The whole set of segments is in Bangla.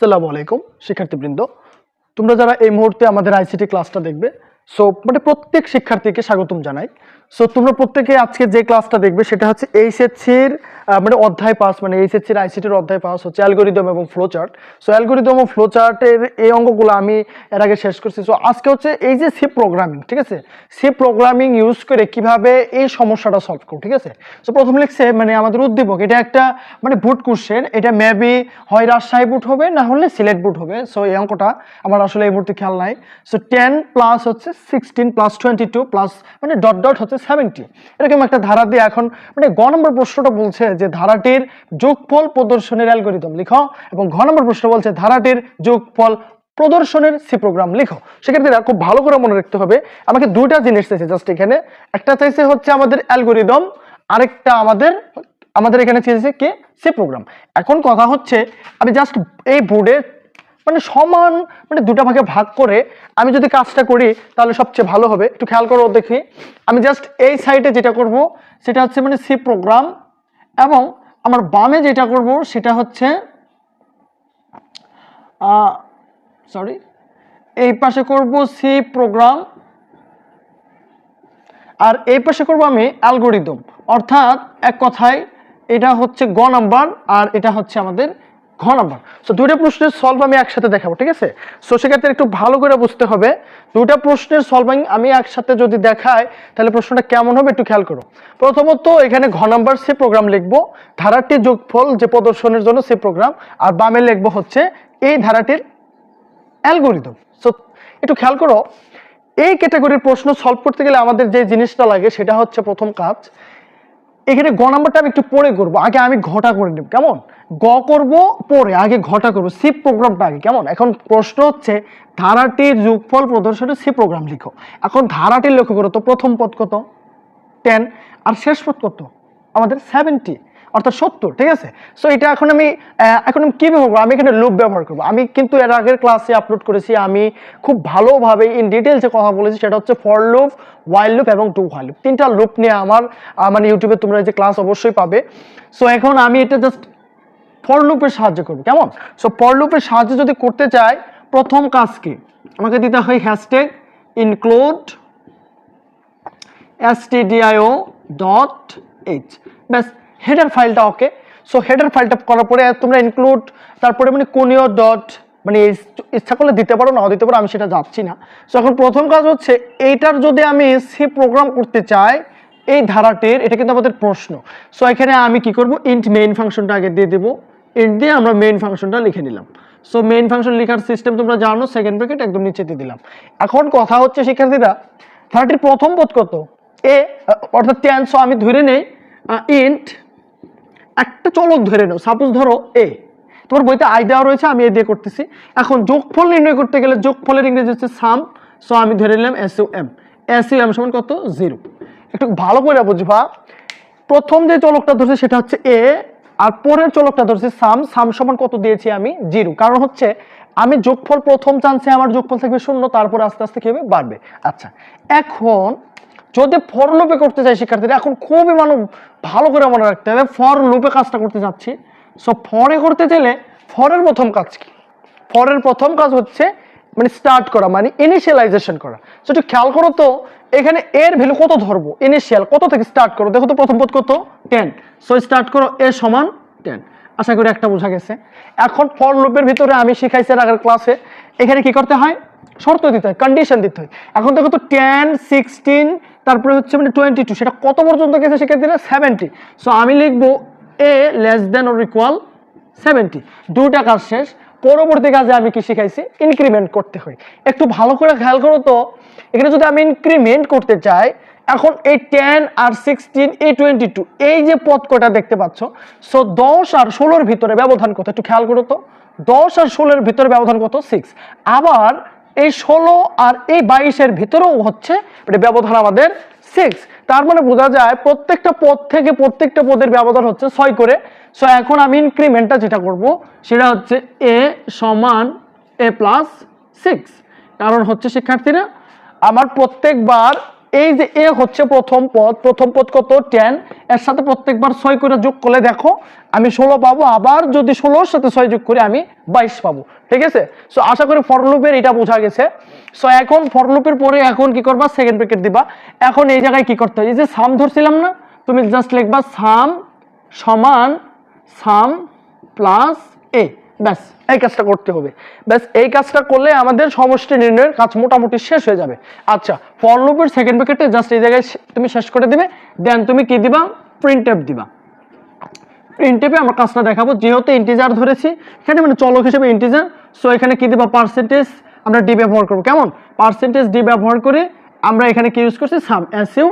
সালামু আলাইকুম, শিক্ষার্থীবৃন্দ। তোমরা যারা এই মুহূর্তে আমাদের আইসিটি ক্লাসটা দেখবে সো মানে প্রত্যেক শিক্ষার্থীকে স্বাগতম জানাই। সো তোমরা প্রত্যেকে আজকে যে ক্লাসটা দেখবে, সেটা হচ্ছে এইচএসসির মানে অধ্যায় পাস মানে এইচএসসির আইসিটির অধ্যায় পাস হচ্ছে অ্যালগোরিদম এবং ফ্লো চার্ট সো অ্যালগোরিদম এবং ফ্লো চার্টের এই অঙ্কগুলো আমি এর আগে শেষ করছি। সো আজকে হচ্ছে এই যে সি প্রোগ্রামিং ঠিক আছে? সি প্রোগ্রামিং ইউজ করে কীভাবে এই সমস্যাটা সলভ করব, ঠিক আছে? সো প্রথম লিখছে মানে আমাদের উদ্দীপক, এটা একটা মানে বুট কোশ্চেন এটা মেবি হয় রাজশাহী বুট হবে, না হলে সিলেট বুট হবে। সো এই অঙ্কটা আমার আসলে এই মুহূর্তে খেয়াল নাই। সো টেন প্লাস হচ্ছে sixteen plus twenty two plus মানে ডট ডট হচ্ছে সেভেন্টি এরকম একটা ধারা দিয়ে এখন মানে গ নম্বর প্রশ্নটা বলছে যে ধারাটির যোগফল প্রদর্শনের অ্যালগোরিদম লিখো এবং ঘ নম্বর প্রশ্ন বলছে ধারাটির যোগফল প্রদর্শনের সি প্রোগ্রাম লিখো। সেক্ষেত্রে খুব ভালো করে মনে রাখতে হবে। আমাকে দুইটা জিনিস চাইছে জাস্ট এখানে। একটা চাইছে হচ্ছে আমাদের অ্যালগোরিদম, আরেকটা আমাদের আমাদের এখানে চেয়েছে কি? সি প্রোগ্রাম এখন কথা হচ্ছে আমি জাস্ট এই বোর্ডে মানে সমান মানে দুটা ভাগে ভাগ করে আমি যদি কাজটা করি, তাহলে সবচেয়ে ভালো হবে। একটু খেয়াল করো দেখি। আমি জাস্ট এই সাইডে যেটা করব, সেটা হচ্ছে মানে সি প্রোগ্রাম এবং আমার বামে যেটা করব, সেটা হচ্ছে সরি এই পাশে করব সি প্রোগ্রাম আর এই পাশে করব আমি অ্যালগোরিদম অর্থাৎ এক কথায় এটা হচ্ছে গ নাম্বার আর এটা হচ্ছে আমাদের ঘ নাম্বার। সো দুইটা প্রশ্নের সলভ আমি একসাথে দেখাবো, ঠিক আছে? সো সেক্ষেত্রে একটু ভালো করে বুঝতে হবে, দুইটা প্রশ্নের সলভিং আমি একসাথে যদি দেখাই, তাহলে প্রশ্নটা কেমন হবে একটু খেয়াল করো। প্রথমত, এখানে ঘ নাম্বার সে প্রোগ্রাম লিখব ধারাটি যোগফল যে প্রদর্শনের জন্য সে প্রোগ্রাম আর বামে লিখব হচ্ছে এই ধারাটির অ্যালগোরিদম সো একটু খেয়াল করো, এই ক্যাটাগরির প্রশ্ন সলভ করতে গেলে আমাদের যে জিনিসটা লাগে, সেটা হচ্ছে প্রথম কাজ এখানে গ নাম্বারটা আমি একটু পরে করব। আগে আমি ঘটা করে নেব, কেমন? গ করব, পরে, আগে ঘটা করব। সি প্রোগ্রামটা আগে, কেমন? এখন প্রশ্ন হচ্ছে, ধারাটির যোগফল প্রদর্শনের সি প্রোগ্রাম লিখো। এখন ধারাটির লক্ষ্য করো, তো প্রথম পদ কত? টেন আর শেষ পদ কত? আমাদের সেভেন্টি অর্থাৎ সত্তর, ঠিক আছে? সো এটা এখন আমি এখন আমি কী ব্যবহার করব? আমি এখানে লুপ ব্যবহার করব। আমি কিন্তু এর আগের ক্লাসে আপলোড করেছি, আমি খুব ভালোভাবে ইন ডিটেলসে কথা বলেছি, সেটা হচ্ছে ফর লুপ ওয়াইল্ড লুপ এবং টু ওয়াইল লুপ তিনটা লুপ নিয়ে আমার মানে ইউটিউবে তোমরা যে ক্লাস অবশ্যই পাবে। সো এখন আমি এটা জাস্ট ফর লুপের সাহায্য করব। কেমন? সো ফর লুপের সাহায্যে যদি করতে চাই, প্রথম কাজ কি? আমাকে দিতে হয় hashtag include stdio dot H ব্যাস হেডার ফাইলটা ওকে সো হেডার ফাইলটা করার পরে তোমরা ইনক্লুড তারপরে মানে কোনিও ডট মানে ইচ্ছা করলে দিতে পারো, নাও দিতে পারো, আমি সেটা যাচ্ছি না। সো এখন প্রথম কাজ হচ্ছে, এইটার যদি আমি সি প্রোগ্রাম করতে চাই, এই ধারাটির, এটা কিন্তু আমাদের প্রশ্ন। সো এখানে আমি কি করব? ইন্ট মেইন ফাংশনটা আগে দিয়ে দেবো। ইন্ট দিয়ে আমরা মেইন ফাংশনটা লিখে নিলাম। সো মেইন ফাংশন লেখার সিস্টেম তোমরা জানো সেকেন্ড ব্র্যাকেট একদম নিচে দিয়ে দিলাম। এখন কথা হচ্ছে শিক্ষার্থীরা, ধারাটির প্রথম পদ কত? এ অর্থাৎ টেন সো আমি ধরে নেই ইন্ট একটা চলক ধরে নাও। সাপোজ ধরো এ তোমার বইতে আই দেওয়া রয়েছে, আমি এ দিয়ে করতেছি। এখন যোগফল নির্ণয় করতে গেলে যোগফলের ইংরেজি হচ্ছে সাম সো আমি ধরে নিলাম S U M S U M সমান কত? জিরো একটু ভালো করে বুঝবা। প্রথম যে চলকটা ধরছে, সেটা হচ্ছে এ আর পরের চলকটা ধরছে সাম সাম সমান কত দিয়েছি আমি? জিরো কারণ হচ্ছে, আমি যোগফল প্রথম চান্সে আমার যোগফল থাকবে শূন্য, তারপর আস্তে আস্তে হবে? বাড়বে। আচ্ছা এখন যদি ফর লুপে করতে চাই শিক্ষার্থীরা, এখন খুবই মানুষ ভালো করে মনে রাখতে হবে ফর লুপে কাজটা করতে যাচ্ছি। সো ফরে করতে চাইলে ফরের প্রথম কাজ কি? ফরের প্রথম কাজ হচ্ছে মানে স্টার্ট করা মানে ইনিশিয়ালাইজেশন করা। সো একটু খেয়াল করো তো, এখানে এর ভ্যালু কত ধরবো? ইনিশিয়াল কত থেকে স্টার্ট করো দেখো তো প্রথম পদ কত? টেন সো স্টার্ট করো এ সমান টেন আশা করি একটা বোঝা গেছে। এখন ফর লুপের ভিতরে আমি শিখাইছি আগের ক্লাসে এখানে কি করতে হয়? শর্ত দিতে হয় কন্ডিশন দিতে হয়। এখন দেখো তো টেন সিক্সটিন তারপরে হচ্ছে মানে টোয়েন্টি টু সেটা কত পর্যন্ত গেছে সেক্ষেত্রে? সেভেন্টি সো আমি লিখব A less than or equal seventy দুইটা কাজ শেষ। পরবর্তী কাজে আমি কি শিখাইছি? ইনক্রিমেন্ট করতে হয়। একটু ভালো করে খেয়াল করো তো। এখানে যদি আমি ইনক্রিমেন্ট করতে চাই, এখন এই টেন আর সিক্সটিন এই টোয়েন্টি টু এই যে পথ কটা দেখতে পাচ্ছ সো দশ আর ষোলোর ভিতরে ব্যবধান কত? একটু খেয়াল করো তো। দশ আর ষোলোর ভিতরে ব্যবধান কত? সিক্স আবার এই ষোলো আর এই বাইশের ভিতরেও হচ্ছে এটা ব্যবধান আমাদের সিক্স তার মানে বোঝা যায় প্রত্যেকটা পদ থেকে প্রত্যেকটা পদের ব্যবধান হচ্ছে ছয় করে। সো এখন আমি ইনক্রিমেন্টটা যেটা করব, সেটা হচ্ছে এ সমান এ প্লাস সিক্স কারণ হচ্ছে শিক্ষার্থীরা, আমার প্রত্যেকবার এই যে এ হচ্ছে প্রথম পদ প্রথম পদ কত? টেন এর সাথে প্রত্যেকবার ছয় করে যোগ করলে দেখো, আমি ষোলো পাবো, আবার যদি ষোলোর সাথে ছয় যোগ করে, আমি বাইশ পাবো। ঠিক আছে? সো আশা করি ফরলুপের এটা বোঝা গেছে। সো এখন ফরলুপের পরে এখন কি করবা? সেকেন্ড ব্রেকেট দিবা। এখন এই জায়গায় কি করতে হয়? এই যে সাম ধরছিলাম না? তুমি জাস্ট লিখবা সাম সমান সাম প্লাস এ ব্যাস। এই কাজটা করতে হবে। ব্যাস, এই কাজটা করলে আমাদের সমষ্টি নির্ণয়ের কাজ মোটামুটি শেষ হয়ে যাবে। আচ্ছা ফর লুপের সেকেন্ড প্যাকেটে জাস্ট এই জায়গায় তুমি শেষ করে দিবে। দেন তুমি কি দিবা? প্রিন্ট টেপ দিবা। প্রিন্ট টেপে আমরা কাজটা দেখাবো। যেহেতু ইন্টিজার ধরেছি, এখানে মানে চলক হিসেবে ইন্টিজার সো এখানে কি দিবা? পার্সেন্টেজ আমরা ডি ব্যবহার করব। কেমন? পার্সেন্টেজ ডি ব্যবহার করে আমরা এখানে কি ইউজ করছি? সাম এস ইউ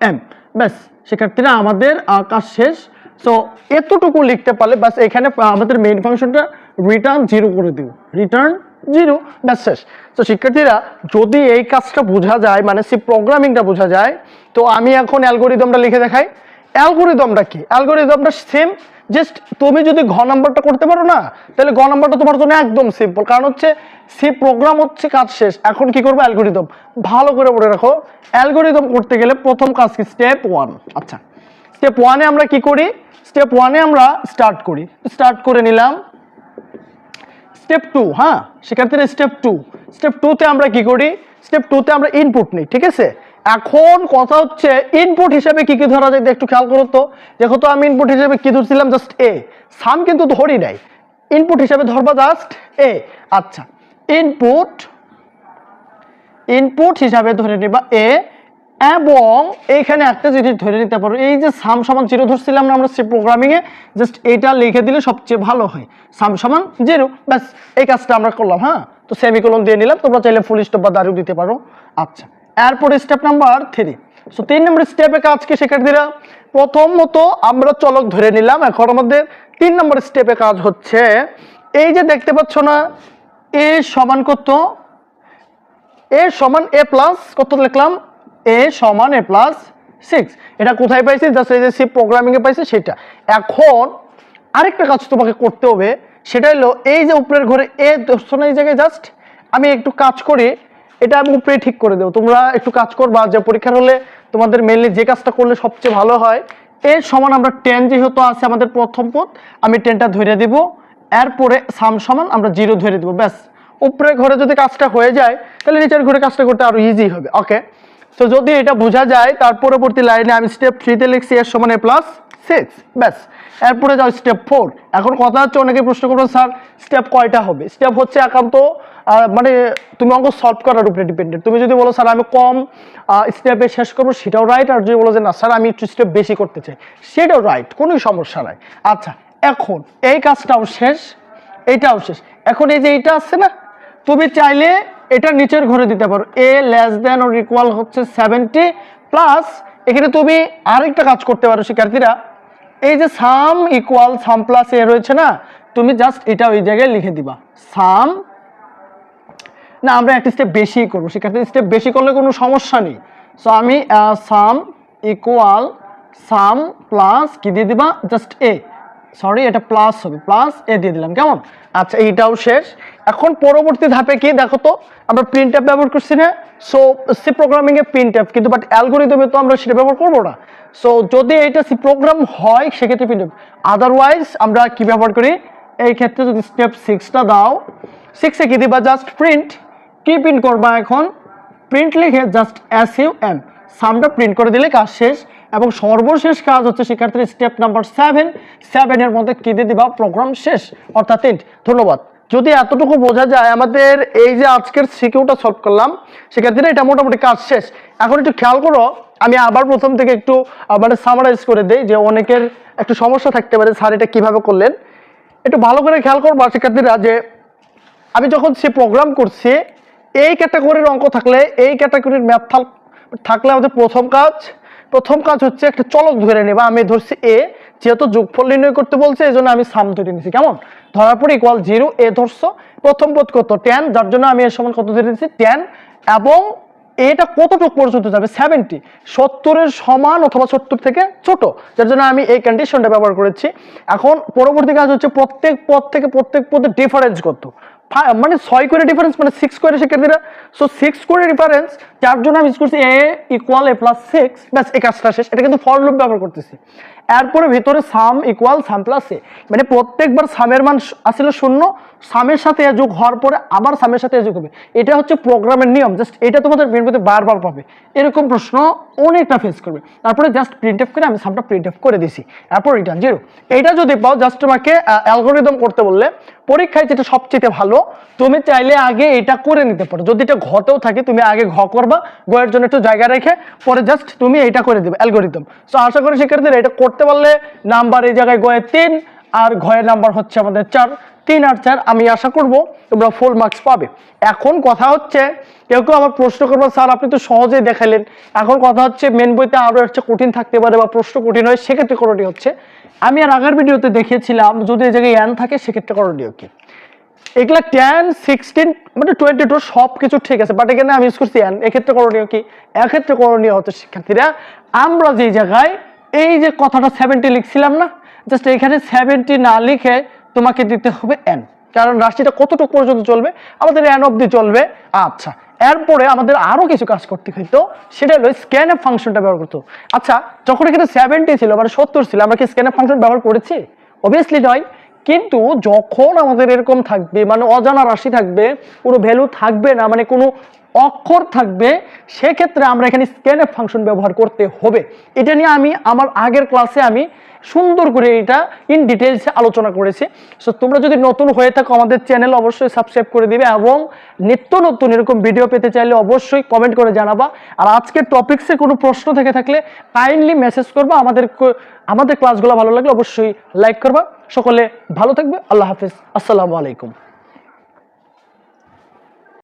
এম ব্যাস, শিক্ষার্থীরা, আমাদের কাজ শেষ। সো এতটুকু লিখতে পারলে বাস এখানে আমাদের মেইন ফাংশনটা রিটার্ন জিরো করে দিব। রিটার্ন জিরো ব্যাস শেষ। তো শিক্ষার্থীরা, যদি এই কাজটা বোঝা যায় মানে সে প্রোগ্রামিংটা বোঝা যায়, তো আমি এখন অ্যালগোরিদমটা লিখে দেখাই। অ্যালগোরিদমটা কি? অ্যালগোরিদমটা সেম জাস্ট তুমি যদি ঘ নাম্বারটা করতে পারো না, তাহলে ঘ নাম্বারটা তোমার জন্য একদম সিম্পল কারণ হচ্ছে সি প্রোগ্রাম হচ্ছে কাজ শেষ। এখন কি করব? অ্যালগোরিদম। ভালো করে পড়ে রাখো, অ্যালগোরিদম করতে গেলে প্রথম কাজ কি? স্টেপ ওয়ান আচ্ছা স্টেপ ওয়ানে আমরা কি করি? স্টেপ ওয়ানে আমরা স্টার্ট করি। স্টার্ট করে নিলাম। স্টেপ টু হ্যাঁ শিক্ষার্থীরা স্টেপ টু স্টেপ টুতে আমরা কি করি? স্টেপ টুতে আমরা ইনপুট নিই, ঠিক আছে? এখন কথা হচ্ছে ইনপুট হিসেবে কি কি ধরা যায় একটু খেয়াল করো তো। দেখো তো, আমি ইনপুট হিসেবে কি ধরছিলাম? জাস্ট এ সাম কিন্তু ধরি নাই। ইনপুট হিসেবে ধরবা জাস্ট এ আচ্ছা ইনপুট ইনপুট হিসাবে ধরে নিবা এ এবং এইখানে একটা জিনিস ধরে নিতে পারো। এই যে সাম সমান জিরো ধরছিলাম না আমরা সে প্রোগ্রামিংয়ে জাস্ট এটা লিখে দিলে সবচেয়ে ভালো হয়। সাম সমান জিরো। ব্যাস, এই কাজটা আমরা করলাম হ্যাঁ? তো সেমিকোলন দিয়ে নিলাম, তোমরা চাইলে ফুল স্টপ বা দাঁড়িয়ে দিতে পারো। আচ্ছা এরপরে স্টেপ নাম্বার থ্রি সো তিন নম্বর স্টেপে কাজকে শিক্ষার্থীরা প্রথমত আমরা চলক ধরে নিলাম, এখন আমাদের তিন নম্বর স্টেপে কাজ হচ্ছে, এই যে দেখতে পাচ্ছ না, এ সমান কত? এ সমান এ প্লাস কত লিখলাম? এ সমান এ প্লাস সিক্স এটা কোথায় পাইছি? জাস্ট এই যে সি প্রোগ্রামিংয়ে পাইছি, সেটা। এখন আরেকটা কাজ তোমাকে করতে হবে, সেটা হলো এই যে উপরের ঘরে এ এই জায়গায় জাস্ট আমি একটু কাজ করি, এটা আমি উপরে ঠিক করে দেবো। তোমরা একটু কাজ করবা, যে পরীক্ষার হলে তোমাদের মেনলি যে কাজটা করলে সবচেয়ে ভালো হয় এর সমান আমরা টেন যেহেতু আছে আমাদের প্রথম পদ, আমি টেনটা ধরে দিব। এরপরে সাম সমান আমরা জিরো ধরে দিব, ব্যাস। উপরে ঘরে যদি কাজটা হয়ে যায়, তাহলে নিচের ঘরে কাজটা করতে আরও ইজি হবে ওকে তো যদি এটা বোঝা যায়, তার পরবর্তী লাইনে আমি স্টেপ থ্রিতে লিখছি, এর সমান প্লাস সিক্স ব্যাস। এরপরে যাও স্টেপ ফোর এখন কথা হচ্ছে অনেকে প্রশ্ন করবেন, স্যার স্টেপ কয়টা হবে? স্টেপ হচ্ছে একান্ত মানে তুমি অঙ্ক সলভ করার উপরে ডিপেন্ডেন্ট তুমি যদি বলো, স্যার, আমি কম স্টেপে শেষ করব, সেটাও রাইট আর যদি বলো যে, না, স্যার, আমি একটু স্টেপ বেশি করতে চাই, সেটাও রাইট কোনো সমস্যা নাই। আচ্ছা এখন এই কাজটাও শেষ এইটাও শেষ। এখন এই যে এইটা আছে না, তুমি চাইলে এটা নিচের ঘরে দিতে পারো। A less than or equal হচ্ছে সেভেন্টি প্লাস এখানে তুমি আরেকটা কাজ করতে পারো শিক্ষার্থীরা। এই যে সাম ইকুয়াল সাম প্লাস এ রয়েছে না, তুমি জাস্ট এটা ওই জায়গায় লিখে দিবা। সাম না, আমরা একটা স্টেপ বেশি করব। শিক্ষার্থী স্টেপ বেশি করলে কোনো সমস্যা নেই। সো আমি সাম ইকুয়াল সাম প্লাস কি দিয়ে দিবা? জাস্ট এ সরি এটা প্লাস হবে। প্লাস এ দিয়ে দিলাম। কেমন? আচ্ছা এইটাও শেষ। এখন পরবর্তী ধাপে কি দেখো তো, আমরা প্রিন্ট অ্যাপ ব্যবহার করছি না সো সি প্রোগ্রামিং এ প্রিন্ট অ্যাপ কিন্তু বাট অ্যালগোরিদমে তো আমরা সেটা ব্যবহার করব না। সো যদি এটা সি প্রোগ্রাম হয়, সেক্ষেত্রে প্রিন্ট অ্যাপ আদারওয়াইজ আমরা কি ব্যবহার করি? এই ক্ষেত্রে যদি স্টেপ সিক্সটা দাও সিক্সে কি দিবা? জাস্ট প্রিন্ট কি প্রিন্ট করবা এখন? প্রিন্ট লিখে জাস্ট এস ইউ এম সামটা প্রিন্ট করে দিলে কাজ শেষ, এবং সর্বশেষ কাজ হচ্ছে শিক্ষার্থীর স্টেপ নাম্বার সেভেন সেভেনের মধ্যে কি দিয়ে দিবা? প্রোগ্রাম শেষ। অর্থাৎ। ধন্যবাদ। যদি এতটুকু বোঝা যায়, আমাদের এই যে আজকের সিকিউটা সলভ করলাম, শিক্ষার্থীরা, এটা মোটামুটি কাজ শেষ। এখন একটু খেয়াল করো, আমি আবার প্রথম থেকে একটু মানে সামারাইজ করে দেই যে অনেকের একটু সমস্যা থাকতে পারে, স্যার এটা কীভাবে করলেন। একটু ভালো করে খেয়াল করব, শিক্ষার্থীরা, যে আমি যখন সে প্রোগ্রাম করছি, এই ক্যাটাগরির অঙ্ক থাকলে, এই ক্যাটাগরির ম্যাথ থাকলে আমাদের প্রথম কাজ প্রথম কাজ হচ্ছে একটা চলক ধরে নেবা। আমি ধরছি এ যেহেতু যোগফল নির্ণয় করতে বলছে এই জন্য আমি সাম ধরে নিছি। কেমন? ধরার পর ইকুয়াল জিরো এ ধরছো। প্রথম পদ কত? টেন যার জন্য আমি এর সমান কত ধরে নিছি? টেন এবং এটা কতটুকু পর্যন্ত যাবে? সেভেন্টি সত্তরের সমান অথবা সত্তর থেকে ছোট, যার জন্য আমি এই কন্ডিশনটা ব্যবহার করেছি। এখন পরবর্তী কাজ হচ্ছে প্রত্যেক পদ থেকে প্রত্যেক পদের ডিফারেন্স ফা- মানে ছয় করে ডিফারেন্স মানে সিক্স করে শিক্ষার্থীরা সো সিক্স করে ডিফারেন্স যার জন্য আমি ইউজ করছি A equal A plus six ব্যাস, এই কাজটা শেষ। এটা কিন্তু ফর লুপ ব্যবহার করতেছি। এরপরে ভিতরে সাম ইকুয়াল সাম প্লাস এ মানে প্রত্যেকবার সামের মান আসলে শূন্য সামের সাথে যোগ হওয়ার পরে আবার সামের সাথে যোগ হবে। এটা হচ্ছে প্রোগ্রামের নিয়ম। জাস্ট এটা তোমাদের বিনবিতে বারবার পাবে। এরকম প্রশ্ন অনেকটা ফেস করবে। তারপরে জাস্ট প্রিন্ট অফ করে আমি সামটা প্রিন্ট এফ করে দিছি। তারপর রিটার্ন জিরো এটা যদি পাও জাস্ট তোমাকে অ্যালগোরিদম করতে বললে, পরীক্ষায় যেটা সবচেয়ে ভালো তুমি চাইলে আগে এটা করে নিতে পারো। যদি এটা ঘটেও থাকে, তুমি আগে ঘ করবা গয়ের জন্য একটু জায়গা রেখে পরে জাস্ট তুমি এটা করে দেবে অ্যালগোরিদম সো আশা করি শিক্ষার্থীরা এটা করতে পারলে নাম্বার এই জায়গায় গয়ে তিন, আর ঘয়ের নাম্বার হচ্ছে আমাদের চার। তিন আর চার, আমি আশা করব তোমরা ফুল মার্কস পাবে। এখন কথা হচ্ছে, কেউ কেউ আমার প্রশ্ন করব, স্যার, আপনি তো সহজেই দেখালেন। এখন কথা হচ্ছে মেন বইতে আরও একটা কঠিন থাকতে পারে বা প্রশ্ন কঠিন হয়, সেক্ষেত্রে করণীয় হচ্ছে। আমি আর আগের ভিডিওতে দেখিয়েছিলাম, যদি এই জায়গায় অ্যান থাকে, সেক্ষেত্রে করণীয় কি? এগুলা টেন সিক্সটিন মানে টোয়েন্টি টু সব কিছু ঠিক আছে বাট এখানে আমি ইউজ করছি এক্ষেত্রে করণীয় কি? এক্ষেত্রে করণীয় হচ্ছে শিক্ষার্থীরা, আমরা যেই জায়গায় এই যে কথাটা সেভেন্টি লিখছিলাম না জাস্ট এখানে সেভেন্টি না লিখে তোমাকে দিতে হবে এন কারণ রাশিটা কতটুকু পর্যন্ত চলবে? আমাদের এন অবধি চলবে। আচ্ছা এরপরে আমাদের আরও কিছু কাজ করতে হইতো সেটা হলো স্ক্যানএফ ফাংশনটা ব্যবহার করতো আচ্ছা যখন এখানে সেভেন্টি ছিল মানে সত্তর ছিল, আমরা কি স্ক্যানএফ ফাংশন ব্যবহার করেছি? অবভিয়াসলি নয়। কিন্তু যখন আমাদের এরকম থাকবে মানে অজানা রাশি থাকবে কোনো ভ্যালু থাকবে না মানে কোনো অক্ষর থাকবে, সেক্ষেত্রে আমরা এখানে স্ক্যানএফ ফাংশন ব্যবহার করতে হবে। এটা নিয়ে আমি আমার আগের ক্লাসে আমি সুন্দর করে এটা ইন ডিটেলসে আলোচনা করেছি। সো তোমরা যদি নতুন হয়ে থাকো আমাদের চ্যানেল অবশ্যই সাবস্ক্রাইব করে দিবে এবং নিত্য নতুন এরকম ভিডিও পেতে চাইলে অবশ্যই কমেন্ট করে জানাবা। আর আজকের টপিক্সে কোনো প্রশ্ন থেকে থাকলে কাইন্ডলি মেসেজ করবা। আমাদের আমাদের ক্লাসগুলো ভালো লাগলে অবশ্যই লাইক করবা। সকলে ভালো থাকবে আল্লাহ হাফিজ। আসসালামু আলাইকুম।